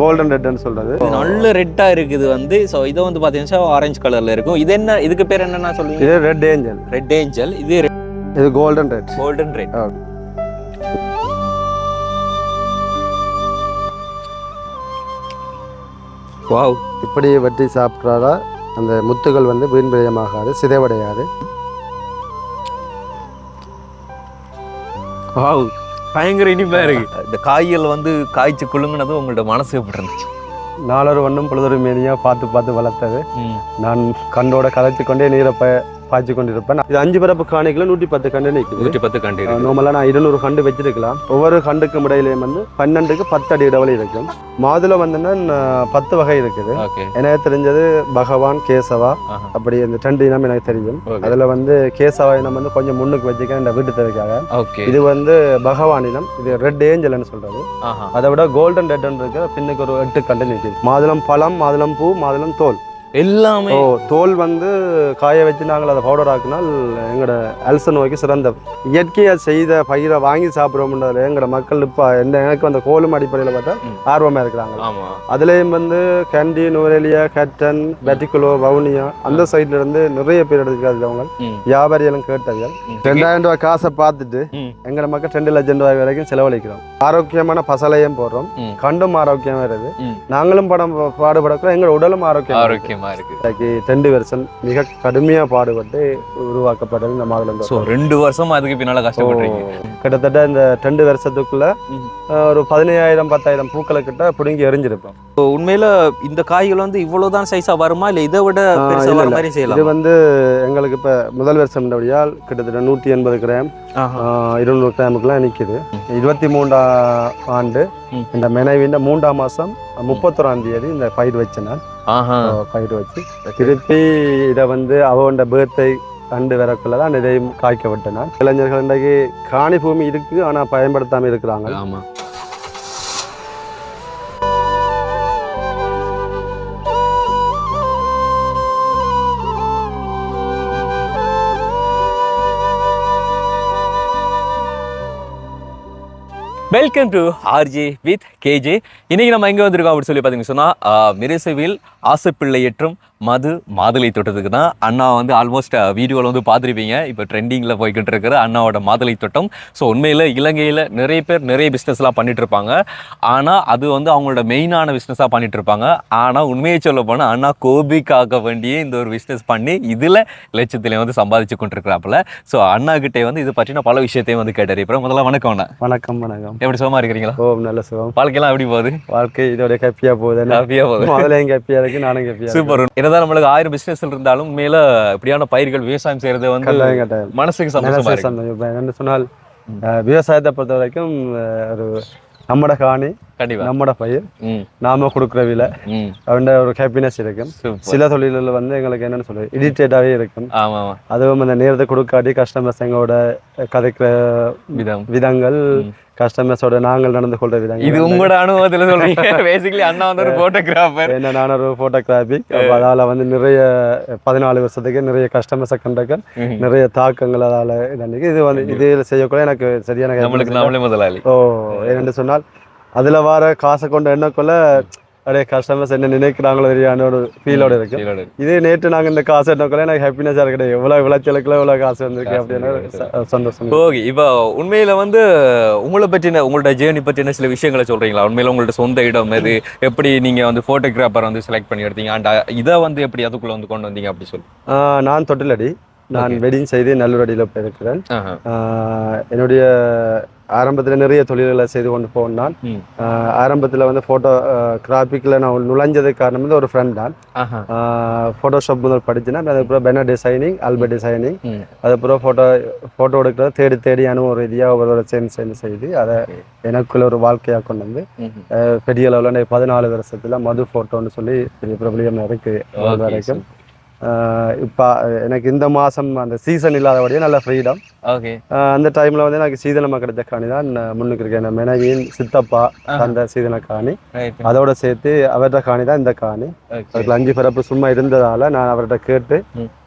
Golden ரெட்னு சொல்றது. நல்ல ரெட்டா இருக்குது வந்து. ஸோ இதை வந்து பார்த்தீங்கன்னா ஆரஞ்சு கலர்ல இருக்கும். இது என்ன இதுக்கு பேர் என்னன்னா சொல்லுவீங்க இது ரெட் ஏஞ்சல் ரெட் ஏஞ்சல் இது இது golden red golden red wow இப்படி வெட்டி சாப்பிட்றாதா அந்த முத்துகள் வந்து வீண் விரயமாகாது சிதைவடையாது. வாவ் பயங்கர இனிப்பா இருக்கு. இந்த காய்கள் வந்து காய்ச்சி குலுங்குனதும் உங்களோட மனசு எப்படி இருந்துச்சு? நாளொரு வண்ணம் பொழுதொரு மேனியாக பார்த்து பார்த்து வளர்த்தது. நான் கண்டோட கலைச்சு கொண்டே நீரை ப பாய்ச்சி கொண்டிருப்பேன் இது அஞ்சு பரப்பு காணிக்கில் நூற்றி பத்து கண்டு நிற்குது. நூற்றி பத்து கண்டு நார்மலாக நான் இருநூறு கண்டு வச்சிருக்கலாம். ஒவ்வொரு கண்டுக்கும் இடையிலையும் வந்து பன்னெண்டுக்கு பத்து அடி இடைவெளி இருக்கும். மாதுளை வந்துன்னா பத்து வகை இருக்குது. எனக்கு தெரிஞ்சது பகவான் கேசவா. அப்படி இந்த ரெண்டு இனம் எனக்கு தெரியும். அதில் வந்து கேசவா இனம் வந்து கொஞ்சம் முன்னுக்கு வச்சுக்க இந்த வீட்டு தேவைக்காக. இது வந்து பகவான் இனம். இது ரெட் ஏஞ்சல்னு சொல்றது. அதை விட கோல்டன் ரெட்னு இருக்கு. பின்னுக்கு ஒரு எட்டு கண்டு நிற்குது. மாதுளம் பழம் மாதுளம் பூ மாதுளம் தோல். எல்லாமே ஓ தோல் வந்து காய வச்சு நாங்கள் அதை பவுடர் ஆக்கினால் எங்களோட அல்சர் நோய்க்கு சிறந்த இயற்கையாக செய்த பயிரை வாங்கி சாப்பிட்றோம்ன்றதுல எங்களோட மக்கள் இப்போ எந்த எனக்கு அந்த கோலும் அடிப்படையில் பார்த்தா. ஆர்வமாக இருக்கிறாங்க அதுலேயும் வந்து கேண்டி நூரெலியா கேட்டன் வெட்டிக்குலோ வவுனியா அந்த சைட்ல இருந்து நிறைய பேர் எடுத்துக்காதவங்க ம். வியாபாரிகளும் கேட்டவர்கள் ம். ரெண்டாயிரம் ரூபாய் காசை பார்த்துட்டு ம். எங்களை மக்கள் ரெண்டு லட்சம் ரூபாய் வரைக்கும் செலவழிக்கிறோம் ஆரோக்கியமான பசலையும் போடுறோம். கண்டும் ஆரோக்கியம் வருது ம். நாங்களும் படம் பாடுபடக்கூட எங்களோட உடலும் ஆரோக்கியம் ஆரோக்கியமா இருக்கு. இன்னைக்கு டெண்டு வெர்சன் மிக கடுமையா பாடுபட்டு உருவாக்கப்பட்டது இந்த மாதுளம் ஸோ ரெண்டு வருஷமா அதுக்கு பின்னால கஷ்டப்படுறீங்க கிட்டத்தட்ட இந்த டெண்டு வருஷத்துக்குள்ள ஒரு பதினையாயிரம் பத்தாயிரம் பூக்களை கிட்ட பிடுங்கி எரிஞ்சிருப்போம். So, உண்மையில இந்த காய்கள் வந்து இவ்வளவுதான் சைஸா வருமா? இல்ல இதை விட. மாதிரி இது செய்யலாம் வந்து எங்களுக்கு இப்ப முதல் வருஷம் கிட்டத்தட்ட நூற்றி எண்பது கிராம் இருநூறு கிராமுக்குலாம் நிற்குது இருபத்தி மூன்றாம் ஆண்டு. இந்த மெனவின் மூன்றாம் மாசம் முப்பத்தொராம் தேதி இந்த பயிர் வச்சேன் நான் ஆஹா பயிர் வச்சு. திருப்பி இதை வந்து அவனோட பேர்த்தை கண்டு வரக்குள்ள தான் இதையும் காய்க்க விட்டேன் நான் இளைஞர்கள் இன்றைக்கு காணி பூமி இருக்கு ஆனா பயன்படுத்தாம இருக்கிறாங்க. ஆமா. Welcome to RJ with KJ இன்னைக்கு நம்ம எங்க வந்திருக்கோம் அப்படின்னு சொல்லி பார்த்தீங்கன்னு சொன்னா மிரசவில் ஆசைப்பிள்ளையற்றும் மது மாதுளை தோட்டத்துக்கு தான் அண்ணா வந்து ஆல்மோஸ்ட் வீடியோவில் வந்து பார்த்துருப்பீங்க. இப்போ ட்ரெண்டிங்கில் போய்கிட்டு இருக்கிற அண்ணாவோட மாதுளை தோட்டம். ஸோ உண்மையில் இலங்கையில் நிறைய பேர் நிறைய பிஸ்னஸ்லாம் பண்ணிட்டு இருப்பாங்க. ஆனால் அது வந்து அவங்களோட மெயினான பிஸ்னஸாக பண்ணிட்டு இருப்பாங்க. ஆனால் உண்மையை சொல்ல போனால் அண்ணா கோபிக்காக வேண்டியே இந்த ஒரு பிஸ்னஸ் பண்ணி இதில் லட்சத்திலே வந்து சம்பாதிச்சு கொண்டிருக்கிறாப்புல. ஸோ அண்ணா கிட்டே வந்து இது பற்றின பல விஷயத்தையும் வந்து கேட்டறியப்போ முதல்ல வணக்கம் அண்ணா. வணக்கம் வணக்கம். எப்படி சுகமா இருக்கிறீங்களா? ஓ நல்ல சுகம். வாழ்க்கையெல்லாம் எப்படி போகுது? வாழ்க்கை இதோட கப்பியா போகுது ஹாப்பியாக போகுது. முதலையும் கப்பியா இருக்கு நானும் கப்பியா இருக்கு. சூப்பர் என்னதான் நம்மளுக்கு ஆயிரம் பிசினஸ் இருந்தாலும் மேல இப்படியான பயிர்கள் விவசாயம் செய்யறது வந்து மனசுக்கு சந்தோஷமா என்ன சொன்னால் விவசாயத்தை பொறுத்த வரைக்கும் ஒரு நம்மட காணி நம்மட பயிர் நாம கொடுக்குற விலை அவன் ஒரு ஹாப்பினஸ் இருக்கும். சில தொழில்கள் வந்து எங்களுக்கு என்னன்னு சொல்றது இரிட்டேட்டாகவே இருக்கும். ஆமா ஆமா அதுவும் அந்த நேரத்தை கொடுக்காட்டி கஸ்டமர்ஸ் எங்களோட கதைக்கிற விதங்கள். கஸ்டமர்ஸோட நாங்கள் நடந்து கொள்ற விதங்கள் இது உங்களோட அனுபவத்துல சொல்றீங்க. பேசிக்கலி அண்ணா வந்து ஒரு போட்டோகிராஃபர் என்ன நான் ஒரு ஃபோட்டோகிராஃபி அதால வந்து நிறைய பதினாலு வருஷத்துக்கு நிறைய கஸ்டமர்ஸை கண்டக்க நிறைய தாக்கங்கள் அதால இது வந்து இதில் செய்யக்குள்ள எனக்கு சரியான நம்மளுக்கு நாமளே முதலாளி. ஓ என்னென்னு சொன்னால் அதுல வர காசை கொண்டு எண்ணக்குள்ள அப்படியே கஸ்டமர்ஸ் என்ன நினைக்கிறாங்களோ தெரியான ஒரு ஃபீலோட இருக்கு. இதே நேற்று நாங்க இந்த காசு எண்ணக்குள்ள எனக்கு ஹாப்பினஸாக இருக்குது எவ்வளோ விளைச்சலுக்குள்ள இவ்வளோ காசு வந்திருக்கு அப்படின்னு சந்தோஷம். ஓகே இப்போ உண்மையில வந்து உங்களை பற்றின உங்களோட ஜேர்னி பற்றின சில விஷயங்களை சொல்றீங்களா? உண்மையில உங்களோட சொந்த இடம் எது? எப்படி நீங்க வந்து போட்டோகிராஃபர் வந்து செலக்ட் பண்ணி எடுத்தீங்க? அண்ட் இதை வந்து எப்படி அதுக்குள்ள வந்து கொண்டு வந்தீங்க அப்படி சொல்லி. நான் தொட்டிலடி. நான் வெடிங் செய்து நல்லூரடியில் போயிருக்கிறேன். ஆஹா. ஆஹ் என்னுடைய ஆரம்பத்தில் நிறைய தொழில்களை செய்து கொண்டு போனேன். ஆரம்பத்தில் வந்து ஃபோட்டோ கிராஃபிக்கில் நான் நுழைஞ்சதுக்கு காரணம் வந்து ஒரு ஃப்ரெண்ட் தான். ஃபோட்டோஷாப் முதல் படிச்சேன் அதுக்கப்புறம் பெனர் டிசைனிங் ஆல்பர்ட் டிசைனிங். அதுக்கப்புறம் ஃபோட்டோ ஃபோட்டோ எடுக்கிறத தேடி தேடி அனுபவ ரீதியாக ஒவ்வொரு சேர்ந்து சேர்ந்து செய்து அதை எனக்குள்ள ஒரு வாழ்க்கையாக கொண்டு வந்து பெரிய அளவில் பதினாலு வருஷத்தில் மது ஃபோட்டோன்னு சொல்லி பெரிய பிரபலியம் இருக்கு. Okay, வரைக்கும். இப்போ எனக்கு இந்த மாதம் அந்த சீசன் இல்லாதபடியே நல்ல ஃப்ரீடம் ஓகே அந்த டைமில் வந்து எனக்கு சீதனமாக கிடைச்ச காணி தான் முன்னுக்கு இருக்கேன் மனைவியின் சித்தப்பா அந்த சீதன காணி. அதோட சேர்த்து அவர்கிட்ட காணி தான் இந்த காணி. அதுக்கு அஞ்சு பிறப்பு சும்மா இருந்ததால நான் அவர்கிட்ட கேட்டு.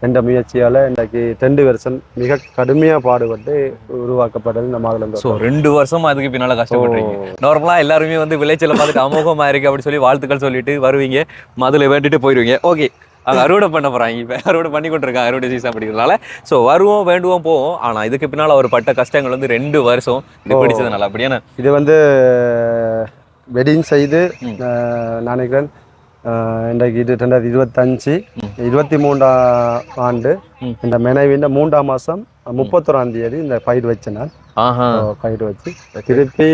என்ற முயற்சியால் இன்றைக்கு டெண்டு வருஷம் மிக கடுமையாக பாடுபட்டு உருவாக்கப்பட்டது இந்த மாதுளம் ஸோ ரெண்டு வருஷமா அதுக்கு பின்னால கஷ்டப்பட்டுறீங்க நார்மலா எல்லாருமே வந்து விளைச்சல பார்த்துட்டு அமோகமா இருக்கு அப்படி சொல்லி வாழ்த்துக்கள் சொல்லிட்டு வருவீங்க. மதுல வேண்டிட்டு போயிருவீங்க. ஓகே அவங்க அறுவடை பண்ண போறாங்க இப்போ. அறுவடை பண்ணி கொண்டிருக்காங்க அறுவடை சீசன் அப்படிங்கிறதுனால ஸோ வருவோம் வேண்டுவோம் போவோம். ஆனா இதுக்கு பின்னால அவர் பட்ட கஷ்டங்கள் வந்து ரெண்டு வருஷம் இது பிடிச்சது நல்லா. அப்படியான இது வந்து வெட்டிங் செய்து நான் நினைக்கிறேன் இன்றைக்கு இது ரெண்டாயிரத்தி இருபத்தஞ்சு இருபத்தி மூன்றாம் ஆண்டு. இந்த மனைவியின் மூன்றாம் மாதம் முப்பத்தொராம் தேதி இந்த பயிர் வச்சேன் நான். பயிர் வச்சு. திருப்பி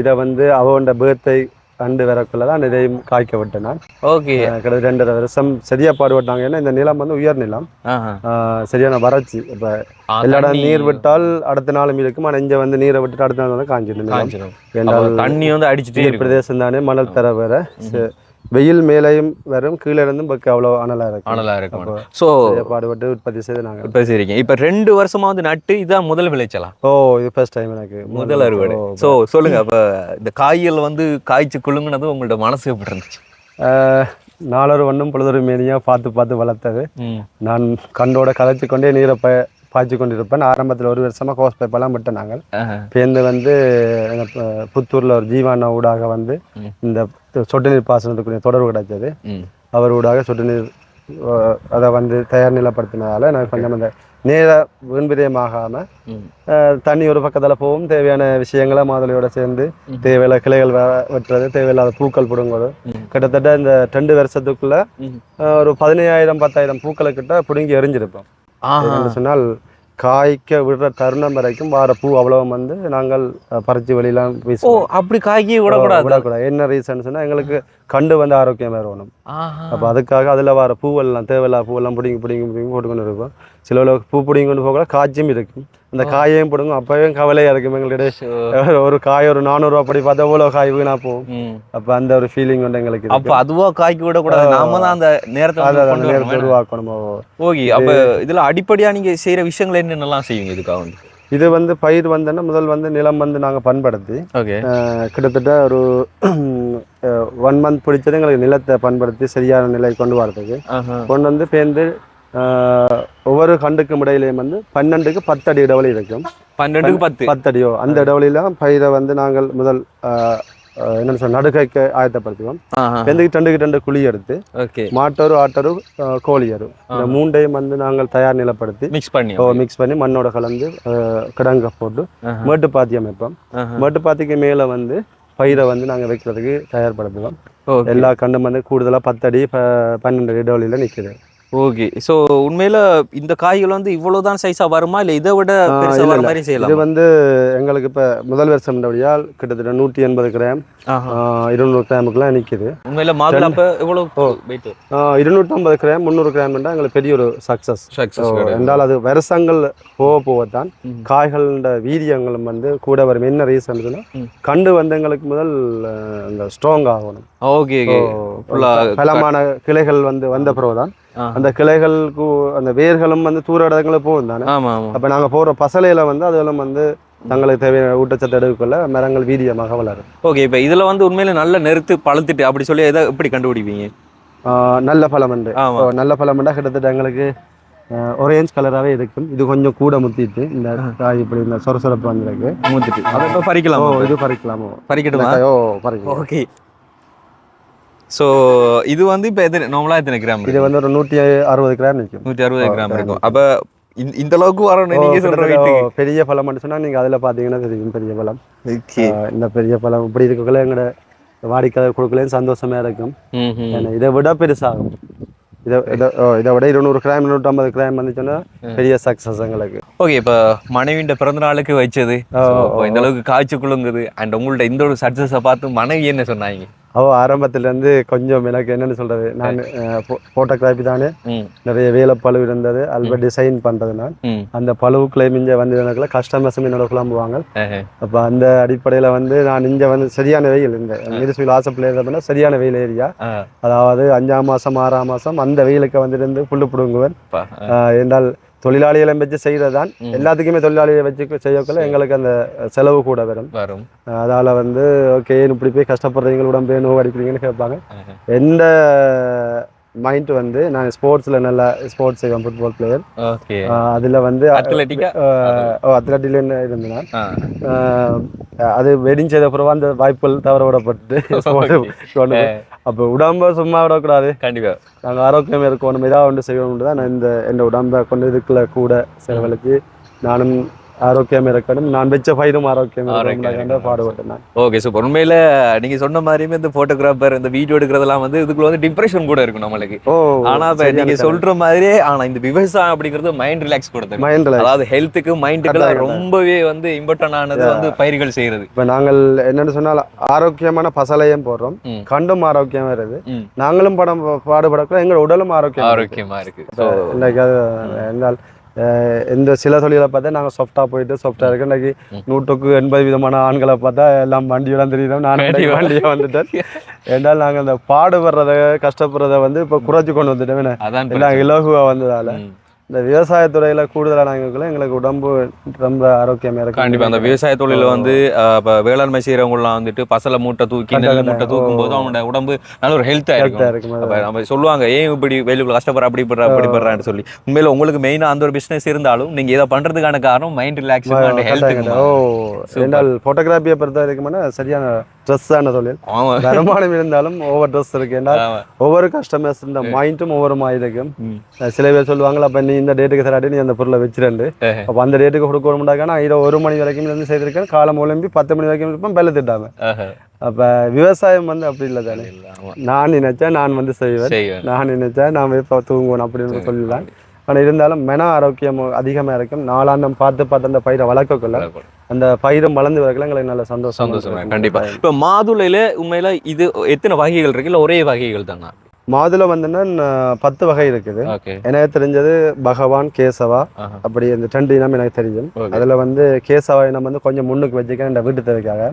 இதை வந்து அவனோட பேர்த்தை கண்டு வரக்குள்ள தான் இதையும் காய்க்க விட்டேன் நான். ஓகே. கிட்டத்தட்ட ரெண்டரை வருஷம் சரியா பாடுபட்டாங்க. ஏன்னா இந்த நிலம் வந்து உயர் நிலம். சரியான வறட்சி. இப்போ எல்லா இடம் நீர் விட்டால் அடுத்த நாளும் இருக்கும் ஆனால் இங்கே வந்து நீரை விட்டுட்டு அடுத்த நாள் வந்து காஞ்சிடும் தண்ணி வந்து அடிச்சுட்டே பிரதேசம் தானே மணல் தர வேற. வெயில் மேலேயும் வரும் கீழே இருந்தும் பக்க அவ்வளோ அனலா இருக்கும் அனலா இருக்கும் ஸோ பாடுபட்டு உற்பத்தி செய்து நாங்கள் இப்போ சரிங்க இப்போ ரெண்டு வருஷமா வந்து நட்டு இதான் முதல் விளைச்சலா? ஓ இது ஃபர்ஸ்ட் டைம் எனக்கு. முதல் அறுவடை. ஸோ சொல்லுங்க அப்ப இந்த காய்கள் வந்து காய்ச்சி குலுங்குனது உங்களோட மனசு எப்படி இருந்துச்சு? நாளொரு வண்ணும் பொழுதொரு மேனியாக பார்த்து பார்த்து வளர்த்தது. நான் கண்டோட கதைச்சு கொண்டே நீரை ப பாய்ச்சி கொண்டிருப்பேன். ஆரம்பத்தில் ஒரு வருஷமா கோஸ் பைப்பெல்லாம் விட்டேன் நாங்கள். பேருந்து வந்து புத்தூர்ல ஒரு ஜீவானா ஊடாக வந்து. இந்த சொட்டு நீர் பாசனத்துக்குரிய தொடர்பு கிடைச்சது. அவர் ஊடாக சொட்டு நீர் அதை வந்து தயார் நிலப்படுத்தினதால நான் கொஞ்சம் அந்த நேர வீண்விதயமாகாம தண்ணி ஒரு பக்கத்தில் போகும். தேவையான விஷயங்களை மாதுளையோட சேர்ந்து. தேவையில்ல கிளைகள் வெட்டுறது தேவையில்லாத பூக்கள் பிடுங்குறது. கிட்டத்தட்ட இந்த ரெண்டு வருஷத்துக்குள்ள ஒரு பதினையாயிரம் பத்தாயிரம் பூக்களை கிட்ட பிடுங்கி எரிஞ்சிருப்போம். சொன்னால் காய்க்க விடுற தருணம் வரைக்கும் வார பூ அவ்வளவு வந்து நாங்கள் பறிச்சு வெளியெல்லாம் ஓ வீசுவோம். அப்படி காய்கி விடக்கூடாது? விடக்கூடாது. என்ன ரீசன் சொன்னா எங்களுக்கு கண்டு வந்து ஆரோக்கியம் வரணும் ஆஹா. அப்போ அதுக்காக அதில் வர பூவெல்லாம் தேவையில்லாத பூவெல்லாம் பிடிங்கி பிடிங்கி பிடிங்கி போட்டுக்கொண்டு இருக்கும் சில வேளை பூ பிடிங்கி கொண்டு போகல காய்ச்சும் இருக்கும். அந்த காயையும் பிடுங்க அப்பவே கவலையாக இருக்கும் எங்களுடைய. ஒரு காய் ஒரு நானூறுரூவா படி பார்த்தா எவ்வளோ காய் வீணா போகும். அப்போ அந்த ஒரு ஃபீலிங் வந்து எங்களுக்கு அப்ப அதுவா காய்க்கி விடக்கூடாது. நாம தான் அந்த நேரத்தை கொண்டு நேரத்தை உருவாக்கணும். ஓகே அப்ப இதுல அடிப்படையா நீங்க செய்யற விஷயங்கள் என்னென்னலாம் செய்வீங்க இதுக்காக வந்து? இது வந்து பயிர் வந்தோன்னா முதல் வந்து நிலம் வந்து நாங்கள் பண்படுத்தி கிட்டத்தட்ட ஒரு ஒன் மந்த் பிடிச்சது எங்களுக்கு நிலத்தை பண்படுத்தி சரியான நிலை கொண்டு வரதுக்கு. கொண்டு வந்து பேர்ந்து ஒவ்வொரு கண்டுக்கும் இடையிலையும் வந்து பன்னெண்டுக்கு பத்து அடி இடைவெளி இருக்கும். பன்னெண்டுக்கு பத்து பத்து. அடியோ அந்த இடைவெளியில பயிரை வந்து நாங்கள் முதல் என்னன்னு சொல்ல நடுக்கைக்கு ஆயத்தப்படுத்துவோம் ஆஹா வெந்துக்கு டண்டுக்கு டண்டு குழி எடுத்து மாட்டோரு ஆட்டரு கோழியரு இந்த மூண்டையும் வந்து நாங்கள் தயார் நிலப்படுத்தி மிக்ஸ் பண்ணி மிக்ஸ் பண்ணி மண்ணோட கலந்து கிடங்க போட்டு. மேட்டு பாத்தி அமைப்போம். மேட்டு பாத்திக்கு மேலே வந்து பயிரை வந்து நாங்கள் வைக்கிறதுக்கு தயார்படுத்துவோம். எல்லா கண்டும் வந்து கூடுதலாக பத்தடி பன்னெண்டு அடி இடைவெளியில் நிற்குது ஓகே. சோ உண்மையில இந்த காய்கள் வந்து இவ்வளவுதான் சைஸா வருமா? இல்ல இதை விட வர. மாதிரி இது செய்யலாம் வந்து எங்களுக்கு இப்போ முதல் வருஷம் வழியால் கிட்டத்தட்ட நூற்றி எண்பது கிராம். இருநூறு கிராமுக்குலாம் நிற்கிது உண்மையில மாதுளை அப்ப எவ்வளவு வெயிட் இருநூற்றம்பது கிராம் முந்நூறு கிராம்ன்றா எங்களுக்கு பெரிய ஒரு சக்ஸஸ் சக்சஸ் என்றால் அது வருஷங்கள் போக போகத்தான் ம். காய்களோட வீரியங்களும் வந்து கூட வரும். என்ன ரீசன். கண்டு வந்து எங்களுக்கு முதல் அந்த ஸ்ட்ராங் ஆகணும். ஓகே பலமான கிளைகள் வந்து வந்த பிறகுதான் அந்த கிளைகளுக்கு அந்த வேர்களும் வந்து தூர இடங்களுக்கு போகும் தானே அப்போ நாங்கள் போகிற பசலையில வந்து அதெல்லாம் வந்து தங்களுக்கு தேவையான ஊட்டச்சத்து எடுக்கக்குள்ள மரங்கள் வீரியமாக வளரும். ஓகே இப்போ இதுல வந்து உண்மையில நல்ல நெருத்து பழுத்துட்டு அப்படி சொல்லி எதை எப்படி கண்டுபிடிப்பீங்க? நல்ல பழம் இப்போ நல்ல பழம்னா கிட்டத்தட்ட எங்களுக்கு ஒரேஞ்ச் கலராகவே இருக்கும். இது கொஞ்சம் கூட முத்திட்டு இந்த காய் இப்படி இந்த சொரசொரப்பு வந்திருக்கு. மூத்துட்டு. அதை பறிக்கலாம்? இது பறிக்கலாமோ? பறிக்கட்டுமா? ஓ பறிக்கலாம் ஓகே. ஸோ இது வந்து இப்போ எத்தனை நார்மலாக எத்தனை கிராம் இது வந்து ஒரு நூற்றி அறுபது கிராம் நிற்கும் நூற்றி அறுபது கிராம் இருக்கும். அப்போ இந்த அளவுக்கு வரணும் ஓ, நீங்க சொல்ற ஓ, பெரிய பழம்னு சொன்னா நீங்க அதுல பாத்தீங்கன்னா தெரியும் பெரிய பழம். இந்த பெரிய பழம் இப்படி இருக்கக்குள்ள எங்களோட வாடிக்கை கொடுக்கலையும் சந்தோஷமா இருக்கும். இதை விட பெருசாகும். இதை இதை விட இருநூறு கிராம் இருநூற்றம்பது கிராம் வந்துச்சுன்னா பெரிய சக்ஸஸ் எங்களுக்கு. ஓகே இப்போ மனைவியின் பிறந்த நாளுக்கு வச்சது. இந்த அளவுக்கு காய்ச்சி குழுங்குது அண்ட் உங்கள்ட்ட இந்த ஒரு சக்ஸஸை பார்த்து மனைவி என்ன சொன்னாங்க? அவ ஆரம்பத்துல இருந்து கொஞ்சம் எனக்கு என்னன்னு சொல்றது நான் போட்டோகிராஃபி தானே. நிறைய வேலை பழு இருந்தது அல்ப டிசைன் பண்றது நான். அந்த பழுவுக்குள்ளே மிஞ்ச வந்து எனக்குள்ள கஸ்டமர்ஸும் என்னோட குழம்புவாங்க. அப்ப அந்த அடிப்படையில வந்து நான் இங்க வந்து சரியான வெயில் இந்த மிருசுவில் ஆசைப்பிள்ளை அப்படின்னா சரியான வெயில் ஏரியா. அதாவது அஞ்சாம் மாசம் ஆறாம் மாசம் அந்த வெயிலுக்கு வந்துட்டு புல்லு பிடுங்குவேன். என்றால் தொழிலாளிகளை வச்சு செய்கிறதான் ம். எல்லாத்துக்குமே தொழிலாளியை வச்சு செய்யக்குள்ள எங்களுக்கு அந்த செலவு கூட வரும். வரும். அதால வந்து ஓகே இப்படி போய் கஷ்டப்படுறீங்க உடம்பு நோவு அடிக்கிறீங்கன்னு கேட்பாங்க. எந்த மைண்ட் வந்து நான் ஸ்போர்ட்ஸில் நல்லா ஸ்போர்ட்ஸ் செய்வேன் ஃபுட்பால் பிளேயர் ஓகே அதில் வந்து அத்லட்டிக்கா அத்லட்டில இருந்தேன் அது வெடிங் செய்த பிறகு அந்த வாய்ப்புகள் தவற விடப்பட்டு. அப்போ உடம்ப சும்மா விடக்கூடாது. கண்டிப்பா. நாங்கள் ஆரோக்கியம் இருக்கணும் இதாக ஒன்று செய்யணும் தான் நான் இந்த என் உடம்பை கொண்டு இதுக்குள்ள கூட செலவழிச்சு நானும் ஆரோக்கியம் இருக்கணும். நான் வச்ச பயிரும் ஆரோக்கியம். பாடுபட்டேன் ஓகே சூப்பர் உண்மையில நீங்க சொன்ன மாதிரியுமே இந்த போட்டோகிராஃபர் இந்த வீடியோ எடுக்கிறதெல்லாம் வந்து இதுக்குள்ள வந்து டிப்ரெஷன் கூட இருக்கும் நம்மளுக்கு. ஆனா இப்ப நீங்க சொல்ற மாதிரியே ஆனா இந்த விவசாயம் அப்படிங்கிறது மைண்ட் ரிலாக்ஸ் கொடுத்தது மைண்டில் அதாவது ஹெல்த்துக்கு மைண்டுக்கு ரொம்பவே வந்து இம்பார்ட்டன்ட் ஆனது வந்து பயிர்கள் செய்யறது. இப்போ நாங்கள் என்னன்னு சொன்னால் ஆரோக்கியமான பசலையும் போடுறோம். கண்டும் ஆரோக்கியம் ம். நாங்களும் படம் பாடுபடக்கூட எங்கள் உடலும் ஆரோக்கியம் ஆரோக்கியமா இருக்கு இந்த சில தொழிலை பார்த்தா நாங்கள் சாஃப்டாக போயிட்டு சாஃப்டாக இருக்கு. இன்னைக்கு. நூற்றுக்கு எண்பது விதமான ஆண்களை பார்த்தா எல்லாம் வண்டியோட தெரியுது நான் வண்டியை வந்துட்டேன். என்றால் நாங்கள் இந்த பாடுபடுறத கஷ்டப்படுறத வந்து இப்போ குறைச்சி கொண்டு வந்துட்டோம். எல்லாம் இலகுவாக வந்ததால. இந்த விவசாயத்துறையில கூடுதலாக நாங்கள் எங்களுக்கு உடம்பு ரொம்ப ஆரோக்கியமா இருக்கு. கண்டிப்பா அந்த விவசாய தொழில வந்து இப்ப வேளாண்மை செய்யறவங்கலாம் வந்துட்டு பசலை மூட்டை தூக்கி நெல் மூட்டை தூக்கும் போது அவனோட உடம்பு நல்ல ஒரு ஹெல்த்தா இருக்கும். நம்ம சொல்லுவாங்க ஏன் இப்படி வெளியில கஷ்டப்படுற அப்படி படுற அப்படி படுறான்னு சொல்லி. உண்மையில உங்களுக்கு மெயினா அந்த ஒரு பிசினஸ் இருந்தாலும் நீங்க இதை பண்றதுக்கான காரணம் மைண்ட் ரிலாக்ஸ் அண்ட் ஓ என்றால் ஃபோட்டோகிராஃபியை பொறுத்த வரைக்கும்னா சரியான ட்ரெஸ்ஸான தொழில். வருமானம் இருந்தாலும் ஒவ்வொரு ட்ரெஸ் இருக்கு. ஒவ்வொரு கஸ்டமர்ஸ் இந்த மைண்டும் ஒவ்வொரு மாதிரி இருக்கும். சில பேர் சொல்லுவாங்களா அப்ப நீ இந்த டேட்டுக்கு தராட்டி நீ அந்த பொருளை வச்சிரண்டு ஏஹே. அப்போ அந்த டேட்டுக்கு கொடுக்கணும்டாக்கா நான் இரவு ஒரு மணி வரைக்கும் இருந்து செய்திருக்கேன். காலம் ஒலிம்பி பத்து மணி வரைக்கும் இருப்பேன் பெல்ல திட்டாம. அப்ப விவசாயம் வந்து அப்படி இல்லை தானே. நான் நினைச்சா நான் வந்து செய்வேன். நான் நினைச்சா நான் இப்போ தூங்குவேன் அப்படின்னு சொல்லலாம் ஆனால் இருந்தாலும் மன ஆரோக்கியம் அதிகமாக இருக்கும். நாளாந்தம் பார்த்து பார்த்து அந்த பயிரை வளர்க்கக்குள்ள அந்த பயிரும் வளர்ந்து வரக்குள்ள எங்களுக்கு நல்ல சந்தோஷம் சந்தோஷம் கண்டிப்பா. இப்ப மாதுளையில உண்மையில இது எத்தனை வகைகள் இருக்கு? இல்ல ஒரே வகைகள் தானா? மாதுளை வந்துன்னா பத்து வகை இருக்குது. எனக்கு தெரிஞ்சது பகவான் கேசவா. அப்படி இந்த ரெண்டு இனம் எனக்கு தெரியும். அதுல வந்து கேசவா இனம் வந்து கொஞ்சம் முன்னுக்கு வச்சுக்க இந்த வீட்டு தேவைக்காக.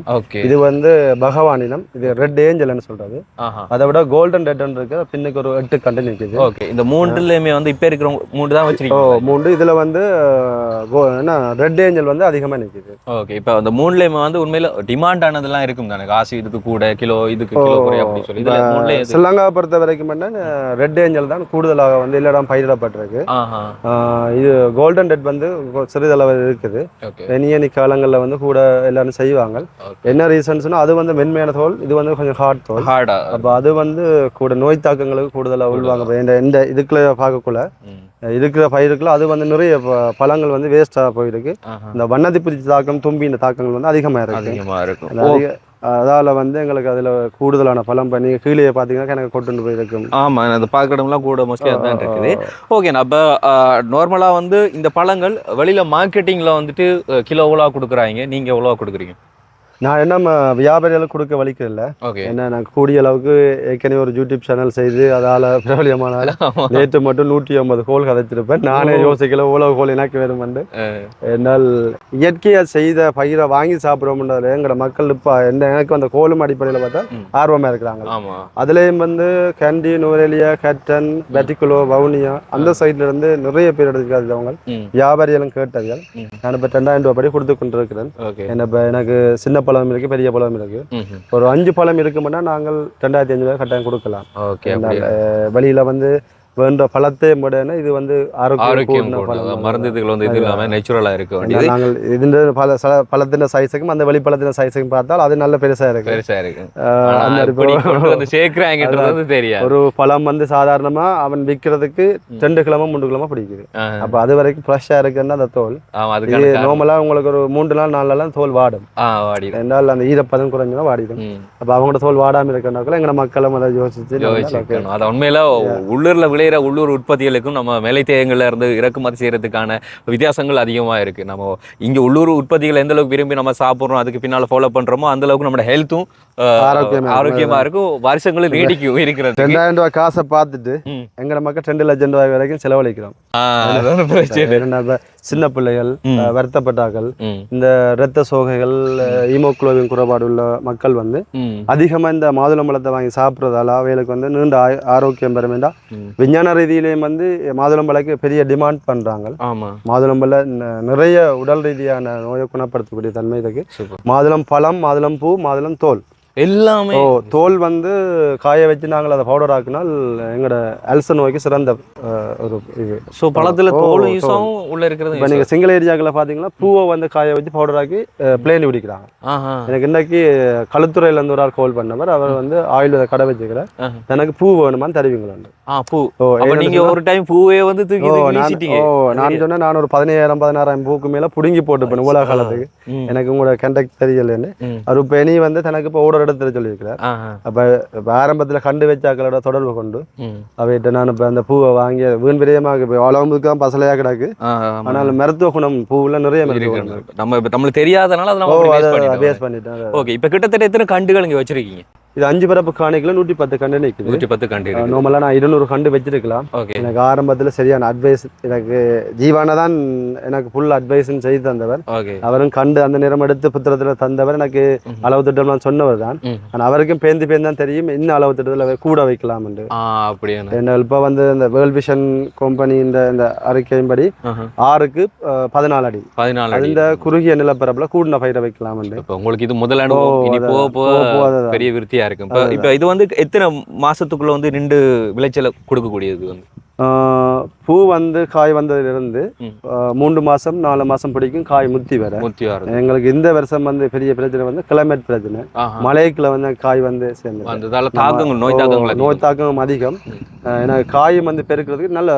இது வந்து பகவான் இனம் இது ரெட் ஏஞ்சல்னு சொல்றது. அதை விட கோல்டன் ரெட்னு இருக்கு பின்னுக்கு ஒரு எட்டு கண்டு நிற்குது ஓகே. இந்த மூன்றுலயுமே வந்து இப்ப இருக்கிற மூணு தான் ஓ வச்சிருக்கீங்க மூன்று. இதுல வந்து என்ன ரெட் ஏஞ்சல் வந்து அதிகமா நிற்குது ஓகே. இப்ப அந்த மூணுலயுமே வந்து உண்மையில டிமாண்ட் ஆனதெல்லாம் இருக்கும் தானே காசு இதுக்கு கூட கிலோ இதுக்கு கிலோ குறைய அப்படி சொல்லி. ஸ்ரீலங்கா பொறுத்த வரைக்கும் என்ன ரெட் ஏஞ்சல் தான் கூடுதலாக வந்து எல்லா இடம் பயிரிடப்பட்டிருக்கு இது கோல்டன் ரெட் வந்து சிறிதளவு இருக்குது. இனியனி காலங்களில் வந்து கூட எல்லாரும் செய்வாங்க. என்ன ரீசன்ஸ்னா அது வந்து மென்மையான தோல் இது வந்து கொஞ்சம் ஹார்ட் தோல். அப்போ அது வந்து கூட நோய் தாக்கங்களுக்கு கூடுதலாக உள்வாங்க. இந்த இந்த இதுக்குள்ள பார்க்கக்குள்ள இருக்கிற பயிருக்குள்ள அது வந்து நிறைய பழங்கள் வந்து வேஸ்ட்டாக போயிருக்கு. இந்த வண்ணதி பிரிச்சு தாக்கம் தும்பின தாக்கங்கள் வந்து அதிகமாக இருக்கு. இருக்கும் அதால வந்து எங்களுக்கு அதுல கூடுதலான பழம் பண்ணி கீழே பார்த்தீங்கன்னா எனக்கு கொண்டு போயிருக்கும். ஆமா அது பார்க்கறதுலாம் கூட மோஸ்ட்லி அதான் இருக்குது. ஓகே அப்போ நார்மலா வந்து இந்த பழங்கள் வெளியில மார்க்கெட்டிங்ல வந்துட்டு கிலோவலா கொடுக்குறாங்க? நீங்க எவ்வளோ கொடுக்குறீங்க? நான் என்ன ம- வியாபாரிகளுக்கு கொடுக்க வலிக்கல ஏன்னா நான் கூடிய அளவுக்கு ஏற்கனவே ஒரு யூடியூப் சேனல் செய்து அதால பிரபலியமானால நேற்று மட்டும் நூற்றி ஐம்பது கோல் கதைச்சிருப்பேன் நானே யோசிக்கல இவ்வளவு கோல் எனக்கு வேணும் வந்து என்னால் இயற்கையா செய்த பயிரை வாங்கி சாப்பிடுறோம்ன்றது எங்களோட மக்கள் இப்போ என்ன எனக்கு அந்த கோலும் அடிப்படையில் பார்த்தா ம். ஆர்வமா இருக்கிறாங்க. அதுலேயும் வந்து கேண்டி நுவரெலியா கேட்டன் பெட்டிகுலோ வவுனியா அந்த சைட்ல இருந்து நிறைய பேர் எடுத்துக்காது அவங்க வியாபாரிகளும் கேட்டவர்கள் ம். நான் இப்போ ரெண்டாயிரம் ரூபாய் படி கொடுத்து கொண்டிருக்கிறேன். என்ன எனக்கு சின்ன பழம் இருக்கு பெரிய பழம் இருக்கு. ஒரு அஞ்சு பழம் இருக்குமுன்னா நாங்கள் ரெண்டாயிரத்தி அஞ்சு ரூபாய் கட்டாயம் கொடுக்கலாம். ஓகே வெளியில வந்து வேண்ட பழத்தை முடனே இது வந்து ஆரோக்கியம் மருந்து இதுகள் வந்து இது இல்லாமல் நேச்சுரலாக இருக்க வேண்டியது நாங்கள் இதுன்ற பல பழத்தின சைஸுக்கும் அந்த வெளிப்பழத்தின சைஸுக்கும் பார்த்தால் அது நல்ல பெருசாக இருக்கு. பெருசாக இருக்கு. சேர்க்கிறாங்கிறது தெரியாது. ஒரு பழம் வந்து சாதாரணமாக அவன் விற்கிறதுக்கு ரெண்டு கிலோமோ மூன்று கிலோமோ பிடிக்குது. அப்போ அது வரைக்கும் ஃப்ரெஷ்ஷாக இருக்குன்னா அந்த தோல். இது நார்மலாக உங்களுக்கு ஒரு மூன்று நாள் நாலெல்லாம் தோல் வாடும். ரெண்டாள் அந்த ஈரப்பதம் குறைஞ்சுனா வாடிடும். அப்போ அவங்களோட தோல் வாடாமல் இருக்கிறனால எங்களை மக்களும் அதை யோசிச்சு அதை உண்மையில உள்ளூரில் விளை விளையிற உள்ளூர் உற்பத்திகளுக்கும் நம்ம மேலைத்தேயங்கள்ல இருந்து இறக்குமதி செய்யறதுக்கான வித்தியாசங்கள் அதிகமா இருக்கு. நம்ம இங்க உள்ளூர் உற்பத்திகளை எந்த அளவுக்கு விரும்பி நம்ம சாப்பிடுறோம் அதுக்கு பின்னால ஃபாலோ பண்றோமோ அந்த அளவுக்கு நம்ம ஹெல்த்தும் ஆரோக்கியமா ஆரோக்கியமா இருக்கும். வருஷங்களும் நீடிக்கும் இருக்கிறது. ரெண்டாயிரம் ரூபாய் காசை பார்த்துட்டு ம். எங்கட மக்கள் ரெண்டு லட்சம் ரூபாய் வரைக்கும் செலவழிக்கிறோம். சின்ன பிள்ளைகள் வருத்தப்பட்டாக்கள் இந்த இரத்த சோகைகள் ஈமோக்ளோபின் குறைபாடு உள்ள மக்கள் வந்து அதிகமா இந்த மாதுளம்பழத்தை வாங்கி சாப்பிட்றதால அவைகளுக்கு வந்து நீண்ட ஆரோக்கியம் பெறும் வேண்டாம். விஞ்ஞான ரீதியிலையும் வந்து மாதுளம்பழக்கு பெரிய டிமாண்ட் பண்றாங்க. மாதுளம்பழ நிறைய உடல் ரீதியான நோயை குணப்படுத்தக்கூடிய தன்மை இருக்கு. மாதுளம் பழம் மாதுளம் பூ மாதுளம் தோல். எல்லாமே ஓ தோல் வந்து காய வச்சு நாங்கள் அதை பவுடர் ஆக்கினால் எங்களோட அல்சர் நோய்க்கு சிறந்த ஒரு இது. சோ பழத்துல தோல். யூஸ் ஆகும் உள்ள இருக்கிறது இப்போ நீங்கள் சிங்கள ஏரியாக்களை பார்த்தீங்கன்னா பூவை வந்து காய வச்சு பவுடர் ஆக்கி பிளேன் பிடிக்கிறாங்க எனக்கு இன்னைக்கு களுத்துறையில இருந்து ஒரு ஆள் கால் பண்ணவர். அவர் வந்து ஆயுர்வேத கடை வச்சுக்கிறார். எனக்கு பூ வேணுமான்னு தருவீங்களான்னு. ஆ பூ. ஓ நீங்க ஒரு டைம் பூவே வந்து தூக்கி ஓ தூக்கி நான் வீசிட்டீங்க. ஓ நான் சொன்னேன் நான் ஒரு பதினையாயிரம் பதினாறாயிரம் பூக்கு மேல புடுங்கி போட்டுப்பேன் உலக காலத்துக்கு எனக்கு உங்களோட கண்டக்ட் தெரியலன்னு. அவர் இப்போ இனி வந்து தனக்கு இப்போ ஓடர் எடுத்து சொல்லியிருக்கிறார். அப்போ இப்போ ஆரம்பத்தில் கண்டு வச்சாக்களோட தொடர்பு கொண்டு ம். அவைகிட்ட நான் இப்போ அந்த பூவை வாங்கி வீண் விரயமாக இப்போ அவ்வளவுக்கு தான் பசலையாக கிடக்கு. ஆனால் மருத்துவ குணம் பூவில் நிறைய. நம்ம இப்ப நம்மளுக்கு தெரியாதனால அதை பேஸ் பண்ணிட்டேன் ஓகே இப்ப கிட்டத்தட்ட எத்தனை கண்டுகள் இங்க வச்சிருக்கீங்க? இது அஞ்சு பரப்பு காணிக்கல நூற்றி பத்து கண்டு நிற்குது நூற்றி பத்து கண்டு நார்மலாக நான் இருநூறு கண்டு வச்சிருக்கலாம். ஓகே. எனக்கு ஆரம்பத்தில் சரியான அட்வைஸ் எனக்கு ஜீவானா தான் எனக்கு ஃபுல் அட்வைஸும் செய்து தந்தவர். அவரும் கண்டு அந்த நிறம் எடுத்து புத்திரத்தில் தந்தவர். எனக்கு. அளவு திட்டம்லாம் சொன்னவர் தான். ஆனால் அவருக்கும் பேந்து பேந்து தான் தெரியும். இன்னும் அளவு திட்டத்தில் கூட வைக்கலாம்னு ஆ அப்படியே என்ன இப்போ வந்து இந்த வேர்ல்ட் விஷன் கம்பெனி இந்த இந்த அறிக்கையின்படி ஆறுக்கு பதினாலு அடி. பதினாலு இந்த குறுகிய நிலப்பரப்புல கூடின பயிரை வைக்கலாம்னு இப்ப உங்களுக்கு இது முதல். பெரிய விருத்தியா இருக்கும் இப்ப இப்ப இது வந்து எத்தனை மாசத்துக்குள்ள வந்து நின்று விளைச்சலை கொடுக்கக்கூடியது வந்து? பூ வந்து காய் வந்ததிலிருந்து மூன்று மாசம் நாலு மாசம் பிடிக்கும் காய் முத்தி வர. நூத்தி ஆறு எங்களுக்கு இந்த வருஷம் வந்து பெரிய பிரச்சனை வந்து கிளைமேட் பிரச்சனை. ஆஹா. மழைக்குள்ள வந்து காய் வந்து சேர்ந்து தாக்கங்கள் நோய் தாக்கங்கள். நோய் தாக்கம் அதிகம். எனக்கு காயும் வந்து பெருக்கிறதுக்கு நல்ல